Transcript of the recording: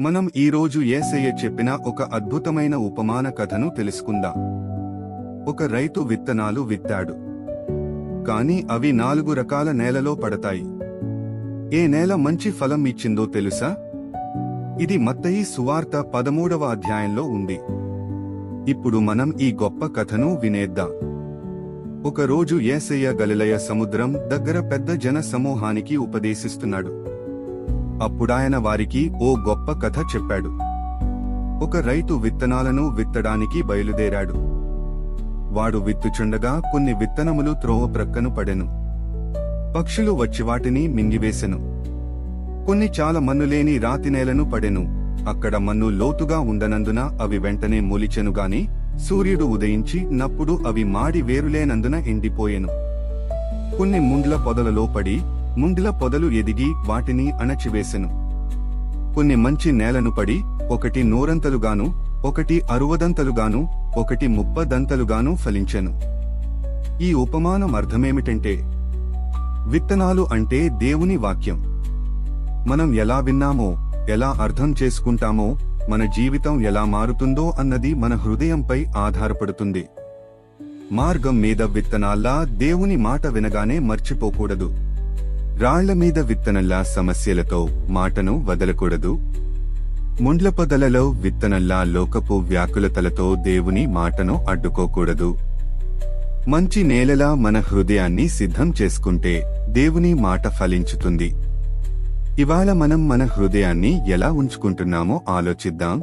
మనం ఈరోజు ఏసయ్య చెప్పిన ఒక అద్భుతమైన ఉపమాన కథను తెలుసుకుందాం. ఒక రైతు విత్తనాలు విత్తాడు. కాని అవి నాలుగు రకాల నేలలో పడతాయి. ఏ నేల మంచి ఫలం ఇచ్చిందో తెలుసా? ఇది మత్తయి సువార్త పదమూడవ అధ్యాయంలో ఉంది. ఇప్పుడు మనం ఈ గొప్ప కథను వినేద్దాం. ఒకరోజు ఏసయ్య గలిలయ సముద్రం దగ్గర పెద్ద జన సమూహానికి ఉపదేశిస్తున్నాడు. అప్పుడాయన వారికి ఓ గొప్ప కథ చెప్పాడు. ఒక రైతు విత్తనాలను విత్తడానికి బయలుదేరాడు. వాడు విత్తుచుండగా కొన్ని విత్తనములు త్రోవ ప్రక్కను పడెను. పక్షులు వచ్చి వాటిని మింగివేసెను. కొన్ని చాలా మన్నులేని రాతి నేలను పడెను. అక్కడ మన్ను లోతుగా ఉండనందున అవి వెంటనే మొలిచెను గాని సూర్యుడు ఉదయించి నప్పుడు అవి మాడి వేరులేనందున ఎండిపోయెను. కొన్ని ముండ్ల పొదలలో పడి ముండిల పొదలు ఎదిగి వాటిని అణచివేసెను. కొన్ని మంచి నేలను పడి ఒకటి నూరంతలుగాను ఒకటి అరువదంతలుగాను ఒకటి ముప్పదంతలుగాను ఫలించెను. ఈ ఉపమానం అర్థమేమిటంటే విత్తనాలు అంటే దేవుని వాక్యం. మనం ఎలా విన్నామో ఎలా అర్థం చేసుకుంటామో మన జీవితం ఎలా మారుతుందో అన్నది మన హృదయంపై ఆధారపడుతుంది. మార్గం మీద విత్తనాల్లా దేవుని మాట వినగానే మర్చిపోకూడదు. రాళ్ళ మీద విత్తనల్లా సమస్యలతో మాటను వదలకూడదు. ముండ్ల పొదలలో విత్తనల్లా లోకపు వ్యాకులతలతో దేవుని మాటను అడ్డుకోకూడదు. మంచి నేలలా మన హృదయాన్ని సిద్ధం చేసుకుంటే దేవుని మాట ఫలించుతుంది. ఇవాళ మనం మన హృదయాన్ని ఎలా ఉంచుకుంటున్నామో ఆలోచిద్దాం.